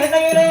இடையிலே